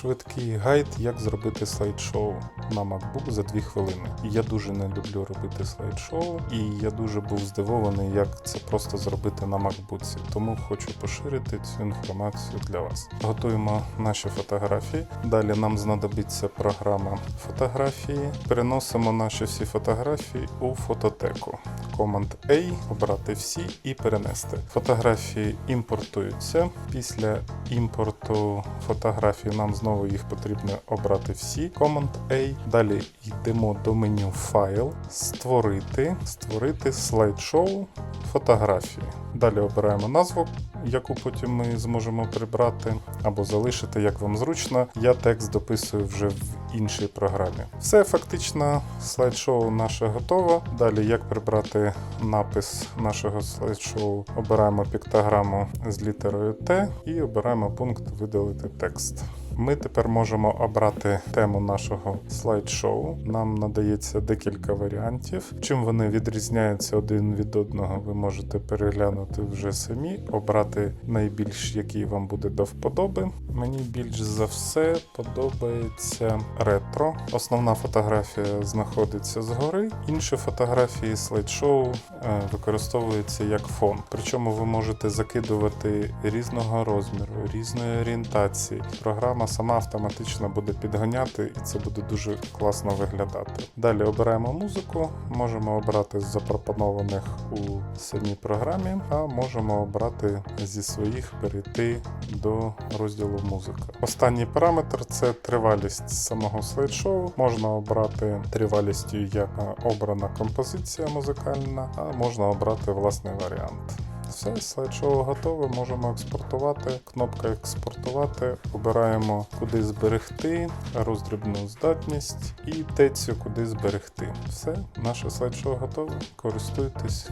Швидкий гайд, як зробити слайд-шоу на MacBook за 2 хвилини. Я дуже не люблю робити слайд-шоу, і я дуже був здивований, як це просто зробити на MacBook. Тому хочу поширити цю інформацію для вас. Готуємо наші фотографії. Далі нам знадобиться програма фотографії. Переносимо наші всі фотографії у фототеку. Command A, обрати всі і перенести. Фотографії імпортуються. Після імпорту фотографій нам знову їх потрібно обрати всі. Command A. Далі йдемо до меню Файл, створити, створити слайд-шоу фотографії. Далі обираємо назву, яку потім ми зможемо прибрати або залишити, як вам зручно. Я текст дописую вже в іншій програмі. Все фактично, слайд-шоу наше готово. Далі, як прибрати напис нашого слайд-шоу, обираємо піктограму з літерою Т і обираємо пункт видалити текст. Ми тепер можемо обрати тему нашого слайд-шоу. Нам надається декілька варіантів. Чим вони відрізняються один від одного, ви можете переглянути вже самі, обрати найбільш який вам буде до вподоби. Мені більш за все подобається ретро. Основна фотографія знаходиться згори. Інші фотографії слайд-шоу е, використовуються як фон. Причому ви можете закидувати різного розміру, різної орієнтації. Програма сама автоматично буде підганяти, і це буде дуже класно виглядати. Далі обираємо музику, можемо обрати з запропонованих у самій програмі, а можемо обрати зі своїх перейти до розділу музика. Останній параметр це тривалість самого слайд-шоу. Можна обрати тривалістю, яка обрана композиція музикальна, а можна обрати власний варіант. Все, слайд-шоу готове, можемо експортувати. Кнопка експортувати. Обираємо куди зберегти, роздрібну здатність і тецю куди зберегти. Все, наше слайд-шоу готове. Користуйтесь.